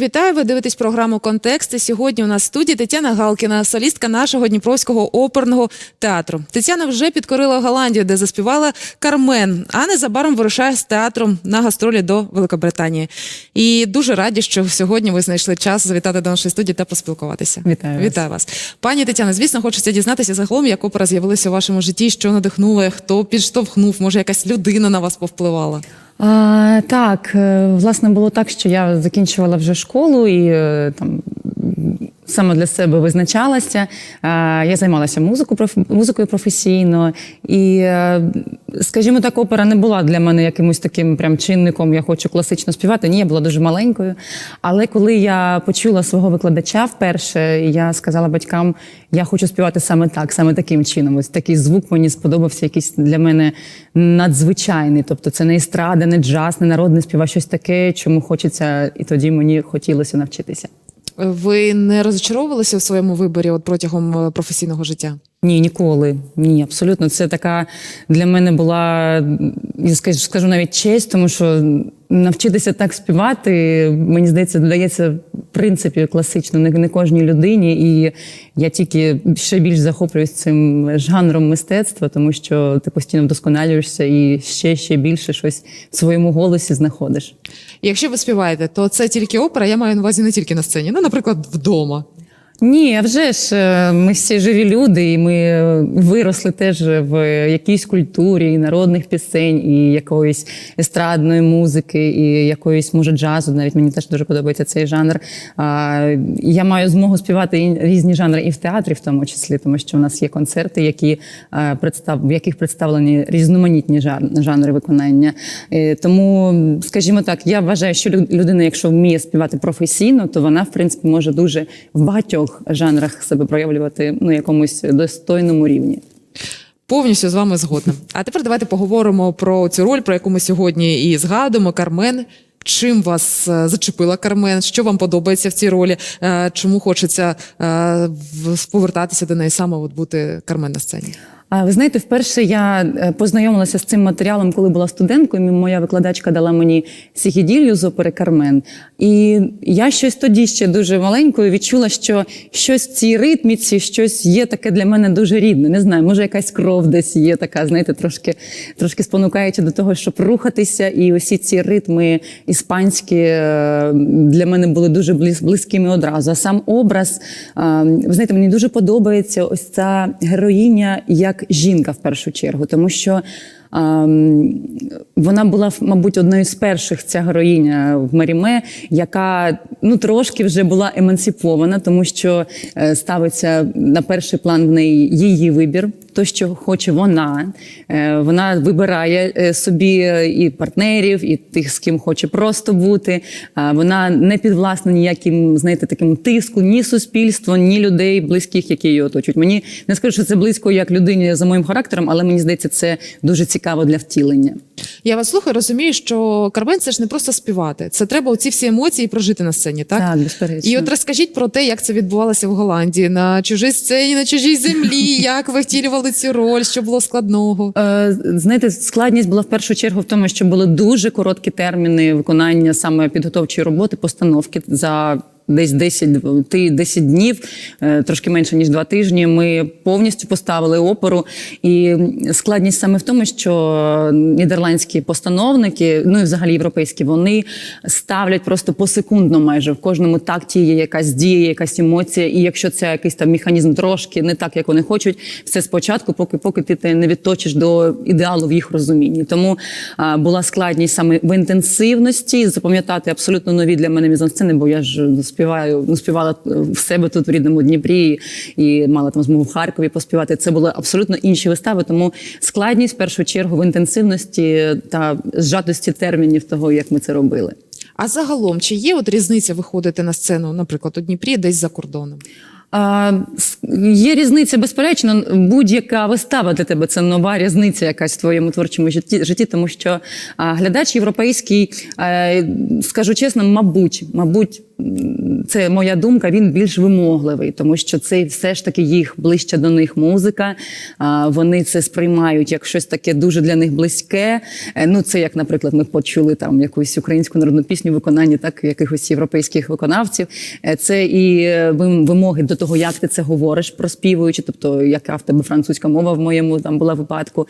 Вітаю, ви дивитесь програму Контекст. І Сьогодні у нас в студії Тетяна Галкіна, солістка нашого Дніпровського оперного театру. Тетяна вже підкорила Голландію, де заспівала Кармен, а незабаром вирушає з театром на гастролі до Великобританії. І дуже раді, що сьогодні ви знайшли час завітати до нашої студії та поспілкуватися. Вітаю вас. Вітаю вас, пані Тетяна. Звісно, хочеться дізнатися загалом, як опера з'явилася у вашому житті, що надихнуло, хто підштовхнув, може, якась людина на вас повпливала. А, так, е, власне, було так, що я закінчувала вже школу і е, там. Саме для себе визначалася. Я займалася музику, музикою професійно, і, е, скажімо так, опера не була для мене якимось таким прям чинником. Я хочу класично співати. Ні, я була дуже маленькою. Але коли я почула свого викладача вперше, я сказала батькам, я хочу співати саме так, саме таким чином. Ось такий звук мені сподобався, якийсь для мене надзвичайний. Тобто це не естрада, не джаз, не народний спів, а щось таке, чому хочеться, і тоді мені хотілося навчитися. Ви не розчаровувалися в своєму виборі от протягом е, професійного життя? Ні, ніколи. Ні, абсолютно. Це така для мене була, я скажу, скажу навіть честь, тому що навчитися так співати, мені здається, додається принципі класично не, не кожній людині. І я тільки ще більш захоплююсь цим жанром мистецтва, тому що ти постійно вдосконалюєшся і ще ще більше щось в своєму голосі знаходиш. Якщо ви співаєте, то це тільки опера, я маю на увазі не тільки на сцені, ну, наприклад, вдома. Ні, а вже ж е, ми всі живі люди, і ми е, виросли теж в якійсь культурі і народних пісень, і якоїсь естрадної музики, і якоїсь може джазу. Навіть мені теж дуже подобається цей жанр. Я маю змогу співати різні жанри і в театрі, в тому числі, тому що у нас є концерти, які е, представ в яких представлені різноманітні жанри виконання. Тому, скажімо так, я вважаю, що лю- людина, якщо вміє співати професійно, то вона, в принципі, може дуже в багатьох жанрах себе проявлювати на якомусь достойному рівні. Повністю з вами згодна. А тепер давайте поговоримо про цю роль, про яку ми сьогодні і згадуємо. Кармен. Чим вас е, зачепила Кармен? Що вам подобається в цій ролі? Е, Чому хочеться е, повертатися до неї саме от бути Кармен на сцені? Ви знаєте, вперше я е, познайомилася з цим матеріалом, коли була студенткою. Мі- Моя викладачка дала мені сігіділью з опери Кармен. І я щось тоді ще дуже маленькою відчула, що щось в цій ритміці, щось є таке для мене дуже рідне. Не знаю, може якась кров десь є така, знаєте, трошки, трошки спонукаючи до того, щоб рухатися. І усі ці ритми іспанські е, для мене були дуже близькими одразу. А сам образ, е, ви знаєте, мені дуже подобається ось ця героїня як жінка в першу чергу, тому що. ем, Вона була, мабуть, одною з перших ця героїня в Маріме, яка ну трошки вже була емансипована, тому що е, ставиться на перший план в неї її вибір, то, що хоче вона. Е, Вона вибирає е, собі і партнерів, і тих, з ким хоче просто бути. Вона не підвласна ніяким, знаєте, таким тиску, ні суспільства, ні людей, близьких, які її оточують. Мені не скажу, що це близько як людині за моїм характером, але мені здається, це дуже цікаво для втілення. Я вас слухаю, розумію, що Кармен це ж не просто співати. Це треба оці всі емоції прожити на сцені, так? Так, безперечно. І от розкажіть про те, як це відбувалося в Голландії на чужій сцені, на чужій землі, як ви втілювали цю роль, що було складного. Е, Знаєте, складність була в першу чергу в тому, що були дуже короткі терміни виконання саме підготовчої роботи, постановки за. Десь 10, дв- ти- 10 днів, е, трошки менше ніж два тижні. Ми повністю поставили оперу. І складність саме в тому, що нідерландські постановники, ну і взагалі європейські, вони ставлять просто посекундно майже в кожному такті є якась дія, якась емоція. І якщо це якийсь там механізм трошки не так, як вони хочуть, все спочатку, поки поки ти не відточиш до ідеалу в їх розумінні. Тому а, була складність саме в інтенсивності запам'ятати абсолютно нові для мене мізансцени, бо я ж співаю, ну, співала в себе тут в рідному Дніпрі і мала там змогу в Харкові поспівати. Це були абсолютно інші вистави. Тому складність в першу чергу в інтенсивності та зжатості термінів того, як ми це робили. А загалом, чи є от різниця виходити на сцену, наприклад, у Дніпрі, десь за кордоном? А, є різниця, безперечно, будь-яка вистава для тебе це нова різниця якась в твоєму творчому житті, житті тому що а, глядач європейський, е, скажу чесно, мабуть, мабуть, це моя думка, він більш вимогливий, тому що це все ж таки їх ближче до них музика. Вони це сприймають як щось таке дуже для них близьке. Е, Ну, це як, наприклад, ми почули там якусь українську народну пісню в виконанні так якихось європейських виконавців. Е, Це і е, вимоги до того, як ти це говориш, проспівуючи, тобто яка в тебе французька мова в моєму там була випадку,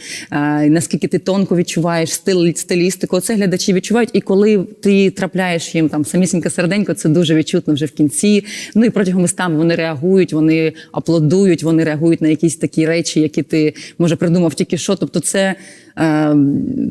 наскільки ти тонко відчуваєш стиль, стилістику. Це глядачі відчувають. І коли ти трапляєш їм там самісіньке серденько, це дуже відчутно вже в кінці. Ну і протягом вистави вони реагують, вони аплодують, вони реагують на якісь такі речі, які ти може придумав тільки що. Тобто, це е,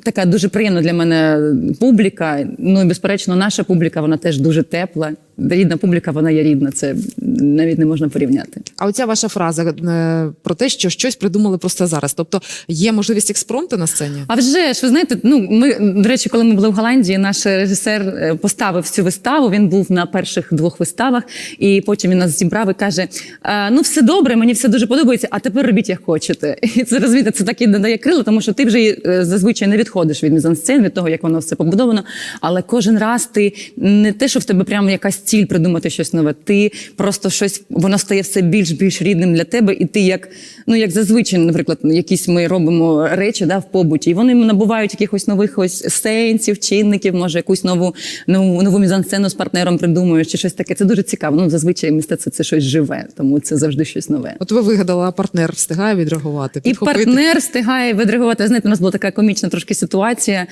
така дуже приємна для мене публіка. Ну і безперечно, наша публіка вона теж дуже тепла. Рідна публіка, вона є рідна. Це навіть не можна порівняти. А оця ваша фраза е, про те, що щось придумали просто зараз. Тобто є можливість експромту на сцені? А вже ж ви знаєте, ну ми до речі, коли ми були в Голландії, наш режисер е, поставив цю виставу. Він був на перших двох виставах, і потім він нас зібрав і каже: «Е, Ну, все добре, мені все дуже подобається. А тепер робіть як хочете. І це розумієте, це так і надає крила, тому що ти вже зазвичай не відходиш від мізансцен, від того, як воно все побудовано. Але кожен раз ти не те, що в тебе прямо якась ціль придумати щось нове. Ти просто щось воно стає все більш більш рідним для тебе, і ти як ну як зазвичай, наприклад, якісь ми робимо речі да, в побуті, і вони набувають якихось нових ось сенсів, чинників, може якусь нову нову, нову мізансцену з партнером придумуєш чи щось таке. Це дуже цікаво. Ну зазвичай мистецтво це щось живе, тому це завжди щось нове. От ви вигадали, а партнер встигає відреагувати. І партнер встигає відреагувати. Знаєте, у нас була така комічна трошки ситуація.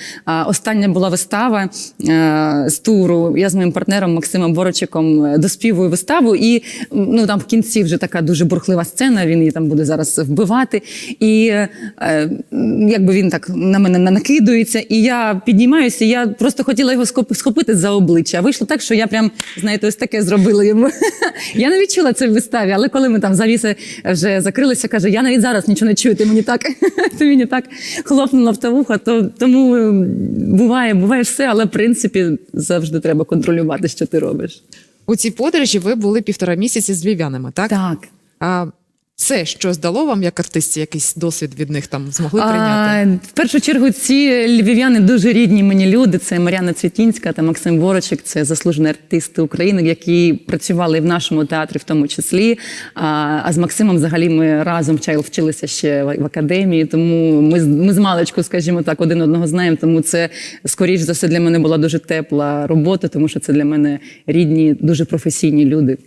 Остання була вистава е, з туру. Я з моїм партнером Максимом Борочиком е, доспівую виставу, і ну там в кінці вже така дуже бурхлива сцена. Він її там буде зараз вбивати. І е, якби він так на мене на- накидується, і я піднімаюся. Я просто хотіла його схопити за обличчя. Вийшло так, що я прям знаєте, ось таке зробила йому. Я не відчула це в виставі, але коли ми там завіси вже закрилися, каже: я навіть зараз нічого не чую. Ти мені так ти мені так хлопнула в та вуха. То тому буває, буває все, але в принципі завжди треба контролювати, що ти робиш. У цій подорожі ви були півтора місяці з львів'янами, так? Так. А це що здало вам як артистці, якийсь досвід від них там змогли прийняти? А, в першу чергу ці львів'яни дуже рідні мені люди. Це Мар'яна Цвітінська та Максим Ворочик. Це заслужені артисти України, які працювали в нашому театрі, в тому числі. А, а з Максимом, взагалі, ми разом вчилися ще в, в академії. Тому ми, з- ми з маличку, скажімо так, один одного знаємо. Тому це скоріш за все для мене була дуже тепла робота, тому що це для мене рідні, дуже професійні люди.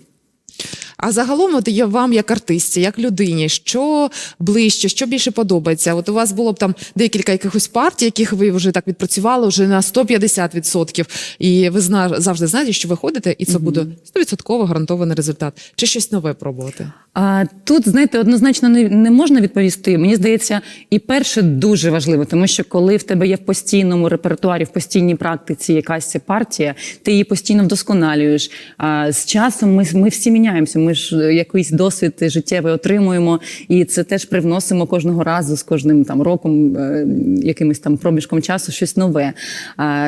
А загалом, от я вам, як артистці, як людині, що ближче, що більше подобається? От у вас було б там декілька якихось партій, яких ви вже так відпрацювали вже на 150%, і ви зна завжди знаєте, що ви ходите, і це буде 100% гарантований результат. Чи щось нове пробувати? А тут, знаєте, однозначно не, не можна відповісти. Мені здається, і перше дуже важливо, тому що коли в тебе є в постійному репертуарі, в постійній практиці якась партія, ти її постійно вдосконалюєш. А з часом ми, ми всі міняємося. Ми ж е, якийсь досвід життєвий отримуємо, і це теж привносимо кожного разу з кожним там роком, е, якимось там проміжком часу, щось нове.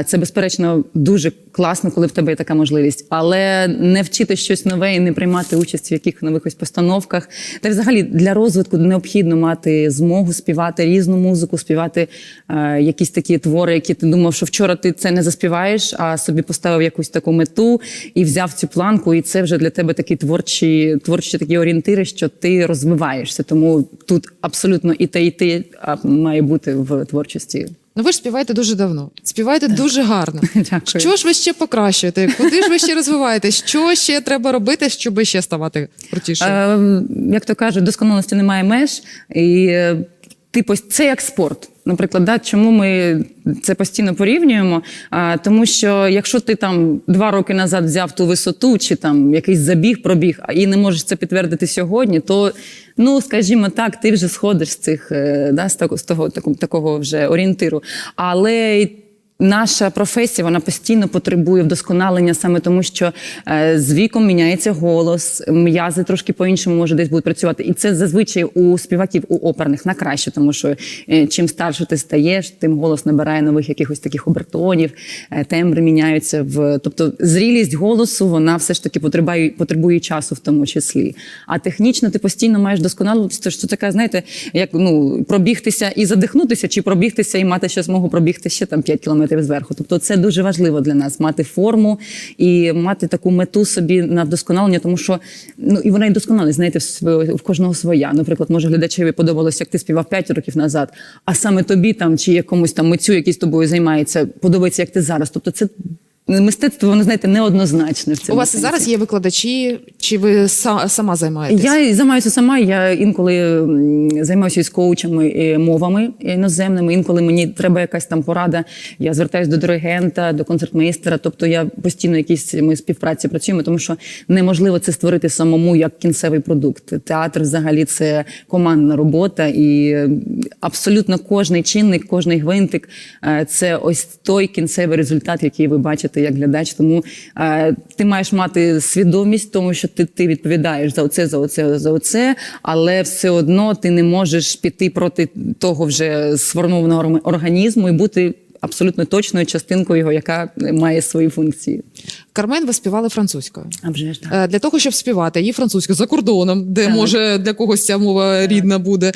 Це безперечно дуже класно, коли в тебе є така можливість, але не вчити щось нове і не приймати участь в яких нових постановках. Та взагалі для розвитку необхідно мати змогу співати різну музику, співати е, якісь такі твори, які ти думав, що вчора ти це не заспіваєш, а собі поставив якусь таку мету і взяв цю планку. І це вже для тебе такі творчі, творчі такі орієнтири, що ти розвиваєшся. Тому тут абсолютно і те, і те має бути в творчості. Ну ви ж співаєте дуже давно, співаєте дуже гарно. Дякую. Що ж ви ще покращуєте? Куди ж ви ще розвиваєтесь? Що ще треба робити, щоб ще ставати крутішим? Е, як то кажуть, досконалості немає меж. І е, типу, це як спорт. Наприклад, да, чому ми це постійно порівнюємо? А, тому що якщо ти там два роки назад взяв ту висоту, чи там якийсь забіг, пробіг, а і не можеш це підтвердити сьогодні, то ну скажімо так, ти вже сходиш з цих е, да, з того, з того такого, вже орієнтиру. Але Наша професія вона постійно потребує вдосконалення саме тому, що е, з віком міняється голос, м'язи трошки по-іншому може десь будуть працювати. І це зазвичай у співаків у оперних на краще, тому що е, чим старше ти стаєш, тим голос набирає нових якихось таких обертонів, е, тембри міняються в тобто зрілість голосу вона все ж таки потребує, потребує часу в тому числі. А технічно ти постійно маєш досконалитися. Що така, знаєте, як ну пробігтися і задихнутися, чи пробігтися і мати ще змогу пробігти ще там 5 кілометрів сантиметрів зверху. Тобто, це дуже важливо для нас мати форму і мати таку мету собі на вдосконалення, тому що ну і вона і досконалість, знаєте, в кожного своя. Наприклад, може глядачеві подобалося, як ти співав 5 років назад, а саме тобі там чи якомусь там митцю, який з тобою займається, подобається, як ти зараз. Тобто, це мистецтво, воно знаєте, неоднозначне в цьому У вас сенсі. зараз є викладачі, чи ви са- сама займаєтесь? Я і займаюся сама. Я інколи займаюся із коучами і мовами іноземними. Інколи мені треба якась там порада. Я звертаюся до диригента, до концертмейстера. Тобто я постійно якісь ми співпраці працюємо, тому що неможливо це створити самому як кінцевий продукт. Театр взагалі це командна робота, і е, абсолютно кожний чинник, кожний гвинтик е, це ось той кінцевий результат, який ви бачите як глядач. Тому е, ти маєш мати свідомість, тому що ти, ти відповідаєш за оце, за оце, за оце, але все одно ти не можеш піти проти того вже сформованого організму і бути абсолютно точною частинкою його, яка має свої функції. Кармен ви співали французькою. А вже ж так. Е, Для того, щоб співати її французькою за кордоном, де Так. може для когось ця мова рідна буде.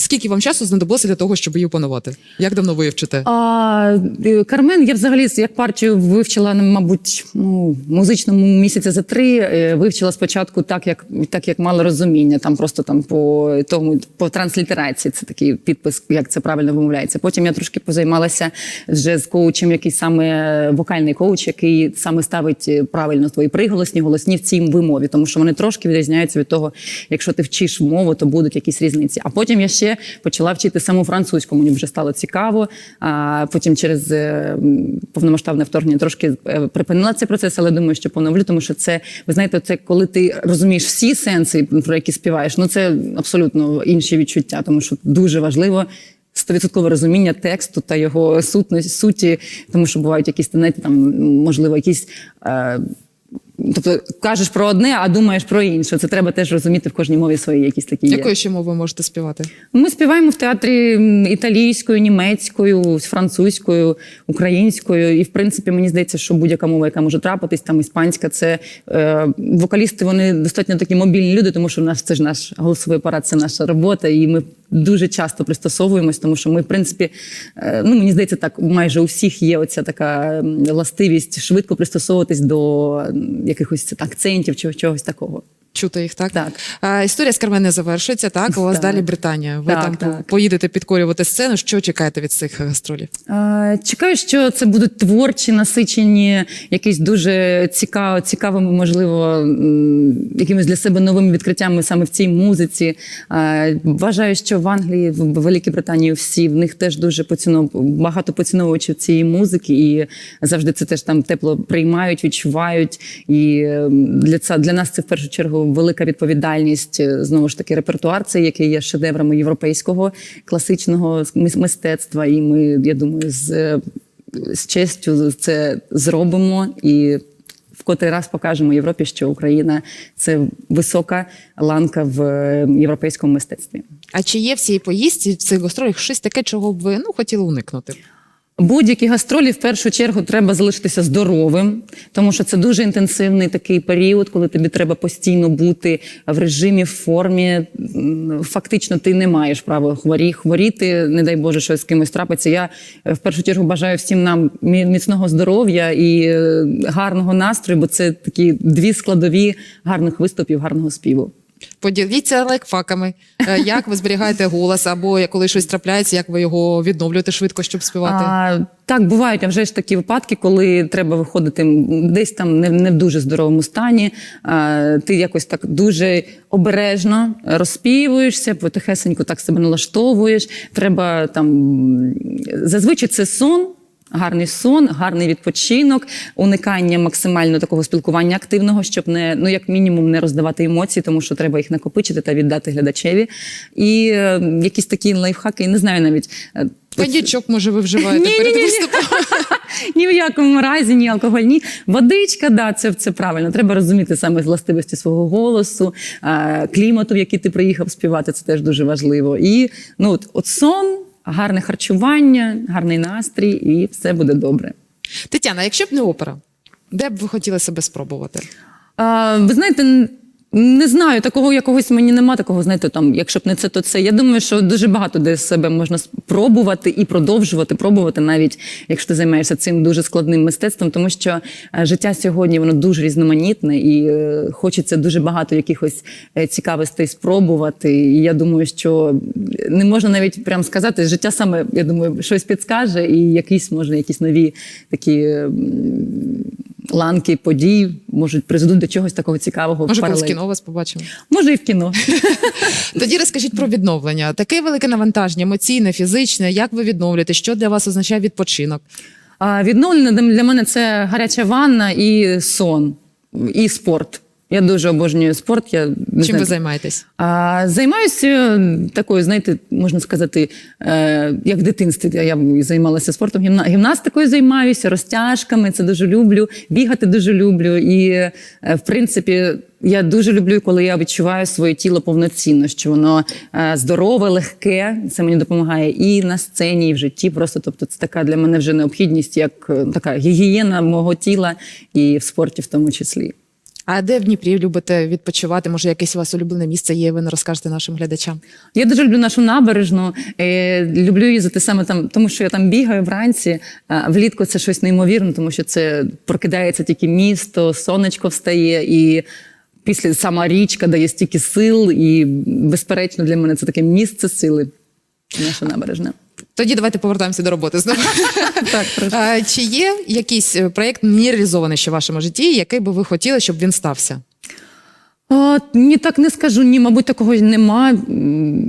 Скільки вам часу знадобилося для того, щоб її опанувати? Як давно ви вчите? А е, Кармен, я взагалі як партію вивчила, ну, мабуть, ну, музичному місяця за три. Е, Вивчила спочатку так, як так, як мала розуміння, там просто там по тому по транслітерації. Це такий підпис, як це правильно вимовляється. Потім я трошки позаймалася вже з коучем, який саме вокальний коуч, який саме ставить е, правильно твої приголосні, голосні в цій вимові, тому що вони трошки відрізняються від того, якщо ти вчиш мову, то будуть якісь різниці. А потім я ще почала вчити саму французьку. Мені вже стало цікаво. А потім через е, повномасштабне вторгнення трошки е, припинила цей процес, але думаю, що поновлю, тому що це ви знаєте, це коли ти розумієш всі сенси, про які співаєш. Ну це абсолютно інші відчуття, тому що дуже важливо. Стовідсоткове розуміння тексту та його сутності суті, тому що бувають якісь знаєте, там можливо якісь. Е, Тобто кажеш про одне, а думаєш про інше. Це треба теж розуміти в кожній мові свої якісь такі є. Якою ще мовою можете співати? Ми співаємо в театрі італійською, німецькою, французькою, українською. І, в принципі, мені здається, що будь-яка мова, яка може трапитись, там іспанська, це е, вокалісти, вони достатньо такі мобільні люди, тому що в нас це ж наш голосовий апарат, це наша робота, і ми дуже часто пристосовуємось, тому що ми, в принципі, е, ну мені здається, так майже у всіх є оця така властивість швидко пристосовуватись до якихось акцентів чи чогось такого. Чути їх, так? Так. А, історія з Кармен не завершується, так? У вас Так. далі Британія. Ви Так, там так. поїдете підкорювати сцену. Що чекаєте від цих гастролів? Е, Чекаю, що це будуть творчі, насичені, якісь дуже цікаво, цікавими, можливо, якимись для себе новими відкриттями саме в цій музиці. Е, Вважаю, що в Англії, в Великій Британії всі в них теж дуже поцінов... багато поціновувачів цієї музики, і завжди це теж там тепло приймають, відчувають. І е, для це для нас це в першу чергу велика відповідальність. Е, Знову ж таки, репертуар, це який є шедеврами європейського класичного мис- мистецтва. І ми, я думаю, з, е, з честю це зробимо і. В котрий раз покажемо Європі, що Україна це висока ланка в е, європейському мистецтві. А чи є в цій поїздці в цих гастролях щось таке, чого б ви ну хотіли уникнути? Будь-які гастролі в першу чергу треба залишитися здоровим, тому що це дуже інтенсивний такий період, коли тобі треба постійно бути в режимі, в формі. Фактично, ти не маєш права хворі, хворіти, не дай Боже, щось з кимось трапиться. Я е, в першу чергу бажаю всім нам міцного здоров'я і е, гарного настрою, бо це такі дві складові гарних виступів, гарного співу. Поділіться лайфхаками, Е, як ви зберігаєте голос, або коли щось трапляється, як ви його відновлюєте швидко, щоб співати? А, так, бувають, а вже ж такі випадки, коли треба виходити десь там не, не в дуже здоровому стані. А, ти якось так дуже обережно розспівуєшся, потихесенько так себе налаштовуєш. Треба там зазвичай це сон. Гарний сон, гарний відпочинок, уникання максимально такого спілкування активного, щоб не ну як мінімум не роздавати емоції, тому що треба їх накопичити та віддати глядачеві. І е, якісь такі лайфхаки, не знаю навіть. е, Коньячок, може, ви вживаєте перед виступом? ні в якому разі, ні алкоголь, ні. Водичка, да, це, це правильно. Треба розуміти саме властивості свого голосу, е, клімату, в який ти приїхав співати, це теж дуже важливо. І ну, от, от сон, гарне харчування, гарний настрій, і все буде добре. Тетяна, якщо б не опера, де б ви хотіли себе спробувати? А, ви знаєте, Не знаю, такого якогось мені нема такого, знаєте, там, якщо б не це, то це. Я думаю, що дуже багато де себе можна спробувати і продовжувати, пробувати, навіть якщо ти займаєшся цим дуже складним мистецтвом, тому що е, життя сьогодні воно дуже різноманітне і е, хочеться дуже багато якихось е, цікавостей спробувати. І я думаю, що не можна навіть прям сказати, життя саме, я думаю, щось підскаже, і якісь можна якісь нові такі. Ланки подій можуть призведуть до чогось такого цікавого. Може, в кіно вас побачимо. Може, і в кіно. Тоді розкажіть про відновлення. Таке велике навантаження, емоційне, фізичне. Як ви відновлюєте? Що для вас означає відпочинок? А відновлення для- мене це гаряча ванна і сон, і спорт. Я дуже обожнюю спорт. Я не Чим знаю, ви займаєтесь? А, займаюся такою, знаєте, можна сказати, е, як в дитинстві. Я, займалася спортом, гімна, гімнастикою займаюся, розтяжками, це дуже люблю, бігати дуже люблю. І, е, в принципі, я дуже люблю, коли я відчуваю своє тіло повноцінно, що воно е, здорове, легке. Це мені допомагає і на сцені, і в житті. Просто тобто, це така для мене вже необхідність, як е, така гігієна мого тіла і в спорті в тому числі. А де в Дніпрі любите відпочивати? Може, якесь у вас улюблене місце є, ви не розкажете нашим глядачам? Я дуже люблю нашу набережну. Е, люблю їздити саме там, тому що я там бігаю вранці. А влітку це щось неймовірне, тому що це прокидається тільки місто, сонечко встає і. Після сама річка дає стільки сил, і безперечно для мене це таке місце сили. Наша набережна. Тоді давайте повертаємося до роботи знову. Так, прошу. А, Чи є якийсь е, проєкт не реалізований ще в вашому житті, який би ви хотіли, щоб він стався? А, ні, так не скажу. Ні, мабуть, такого нема.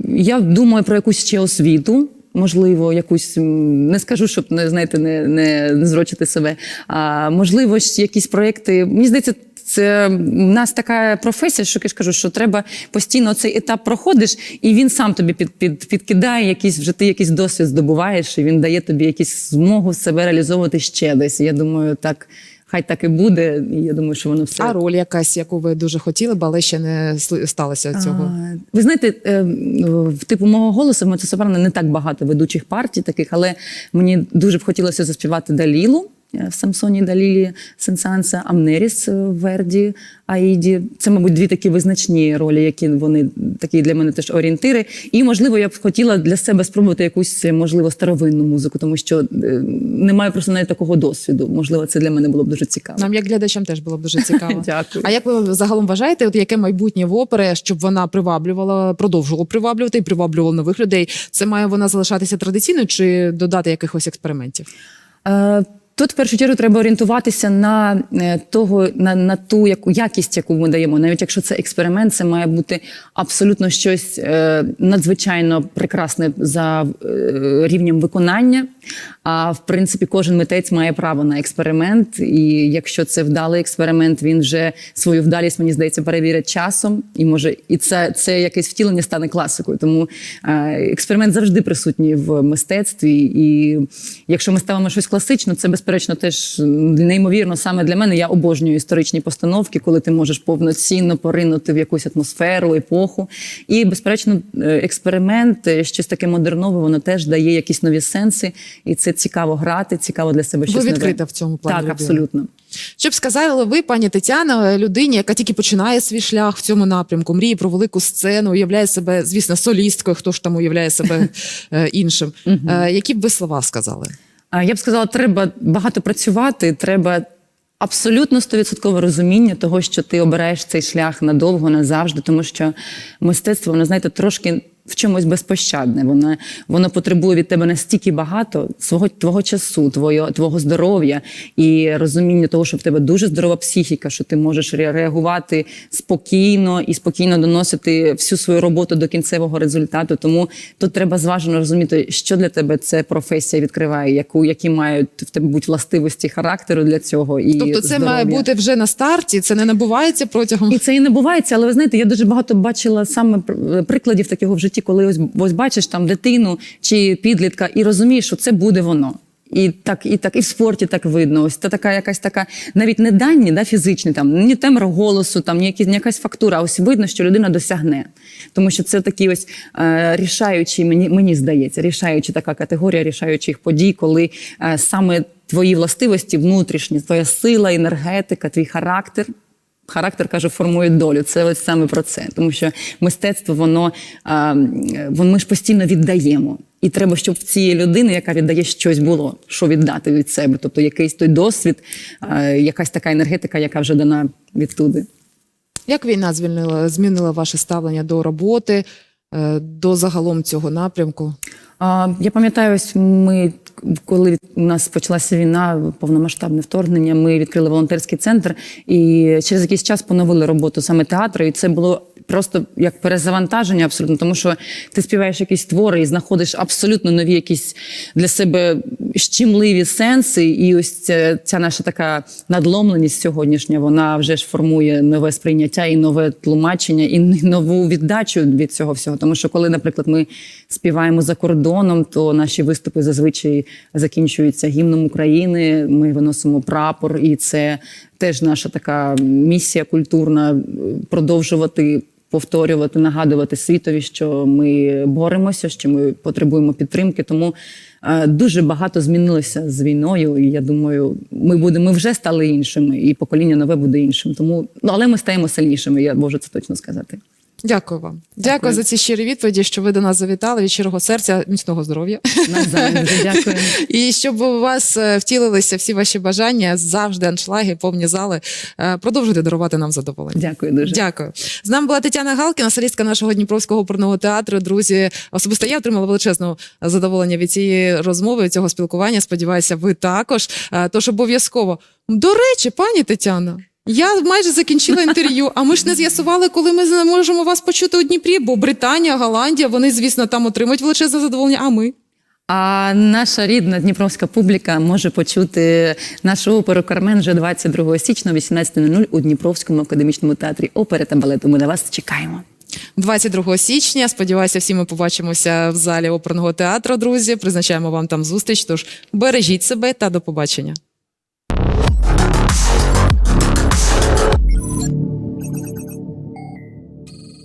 Я думаю про якусь ще освіту. Можливо, якусь не скажу, щоб не знаєте, не, не, не зрочити себе. А можливо, якісь проекти. Мені здається, це в нас така професія, що я ж кажу, що треба постійно цей етап проходиш, і він сам тобі під, під, підкидає якийсь вже ти якийсь досвід здобуваєш, і він дає тобі якусь змогу себе реалізовувати ще десь. Я думаю, так хай так і буде. І я думаю, що воно все А роль якась, яку ви дуже хотіли б, але ще не сталося цього. а, Ви знаєте, е, в типу мого голосу в мецо-сопрано не так багато ведучих партій таких, але мені дуже б хотілося заспівати Далілу. Е, В Самсоні Далілі Сенсанса, Амнеріс е, в Верді, Аїді. Це, мабуть, дві такі визначні ролі, які вони такі для мене теж орієнтири. І, можливо, я б хотіла для себе спробувати якусь, можливо, старовинну музику, тому що е, немає просто навіть такого досвіду. Можливо, це для мене було б дуже цікаво. Нам, як глядачам, теж було б дуже цікаво. Дякую. А як ви загалом вважаєте, от яке майбутнє в опери, щоб вона приваблювала, продовжувала приваблювати і приваблювала нових людей? Це має вона залишатися традиційною чи додати якихось експериментів? Тут в першу чергу треба орієнтуватися на е, того, на, на ту яку якість, яку ми даємо. Навіть якщо це експеримент, це має бути абсолютно щось е, надзвичайно прекрасне за е, рівнем виконання. А в принципі, кожен митець має право на експеримент. І якщо це вдалий експеримент, він вже свою вдалість, мені здається, перевірить часом. І може, і це, це якесь втілення стане класикою. Тому е, експеримент завжди присутній в мистецтві. І якщо ми ставимо щось класично, це безперечно теж неймовірно саме для мене. Я обожнюю історичні постановки, коли ти можеш повноцінно поринути в якусь атмосферу, епоху. І, безперечно, е, експеримент, е, щось таке модернове, воно теж дає якісь нові сенси, і це цікаво грати, цікаво для себе Ви щось нове. відкрита в цьому плані Так, людина. абсолютно. Що б сказали ви, пані Тетяна, людині, яка тільки починає свій шлях в цьому напрямку, мріє про велику сцену, уявляє себе, звісно, солісткою, хто ж там уявляє себе е, іншим. Е, Які б ви слова сказали? Я б сказала, треба багато працювати, треба абсолютно стовідсоткове розуміння того, що ти обираєш цей шлях надовго, назавжди, тому що мистецтво, воно, знаєте, трошки. В чомусь безпощадне, воно, воно потребує від тебе настільки багато свого твого часу, твого, твого здоров'я і розуміння того, що в тебе дуже здорова психіка, що ти можеш реагувати спокійно і спокійно доносити всю свою роботу до кінцевого результату. Тому тут треба зважено розуміти, що для тебе це професія відкриває, яку які мають в тебе бути властивості характеру для цього. І Тобто, це здоров'я. має бути вже на старті, це не набувається протягом. І це і не бувається, але ви знаєте, я дуже багато бачила саме пр- прикладів такого в житті, коли ось, ось бачиш там дитину чи підлітка і розумієш, що це буде воно. І так, і так, і в спорті так видно. Ось це така якась така, навіть не дані, да, фізичні, там ні тембр голосу, там ні якісь ні якась фактура. А ось видно, що людина досягне. Тому що це такі ось е, рішаючі, мені мені здається, рішаючі така категорія рішаючих подій, коли е, саме твої властивості внутрішні, твоя сила, енергетика, твій характер Характер кажу, формує долю. Це ось саме про це. Тому що мистецтво, воно, воно ми ж постійно віддаємо. І треба, щоб в цієї людини, яка віддає щось було, що віддати від себе. Тобто якийсь той досвід, якась така енергетика, яка вже дана відтуди. Як війна змінила, змінила ваше ставлення до роботи, е, до загалом цього напрямку? Я пам'ятаю, ось ми, коли у нас почалася війна, повномасштабне вторгнення, ми відкрили волонтерський центр і через якийсь час поновили роботу саме театру. І це було просто як перезавантаження, абсолютно, тому що ти співаєш якісь твори і знаходиш абсолютно нові якісь для себе щемливі сенси. І ось ця, ця наша така надломленість сьогоднішня, вона вже ж формує нове сприйняття і нове тлумачення, і нову віддачу від цього всього. Тому що, коли, наприклад, ми співаємо за кордоном, то наші виступи зазвичай закінчуються гімном України. Ми виносимо прапор, і це теж наша така місія культурна е, продовжувати. Повторювати, нагадувати світові, що ми боремося, що ми потребуємо підтримки. Тому е, дуже багато змінилося з війною. І я думаю, ми будемо ми вже стали іншими, і покоління нове буде іншим. Тому ну але ми стаємо сильнішими. Я можу це точно сказати. Дякую вам. Дякую, Дякую. за ці щирі відповіді, що ви до нас завітали від щирого серця, міцного здоров'я. Дякую. І щоб у вас е, втілилися всі ваші бажання, завжди аншлаги, повні зали. Е, Продовжуйте дарувати нам задоволення. Дякую дуже. Дякую. З нами була Тетяна Галкіна, солістка нашого Дніпровського оперного театру. Друзі, особисто я отримала величезне задоволення від цієї розмови, від цього спілкування. Сподіваюся, ви також. Е, Тож обов'язково. До речі, пані Тетяна. Я майже закінчила інтерв'ю, а ми ж не з'ясували, коли ми зможемо вас почути у Дніпрі, бо Британія, Голландія, вони, звісно, там отримують величезне задоволення, а ми. А наша рідна дніпровська публіка може почути нашу оперу Кармен вже 22 січня о 18.00 у Дніпровському академічному театрі опери та балету. Ми на вас чекаємо. 22 січня. Сподіваюся, всі ми побачимося в залі оперного театру. Друзі, призначаємо вам там зустріч. Тож бережіть себе та до побачення.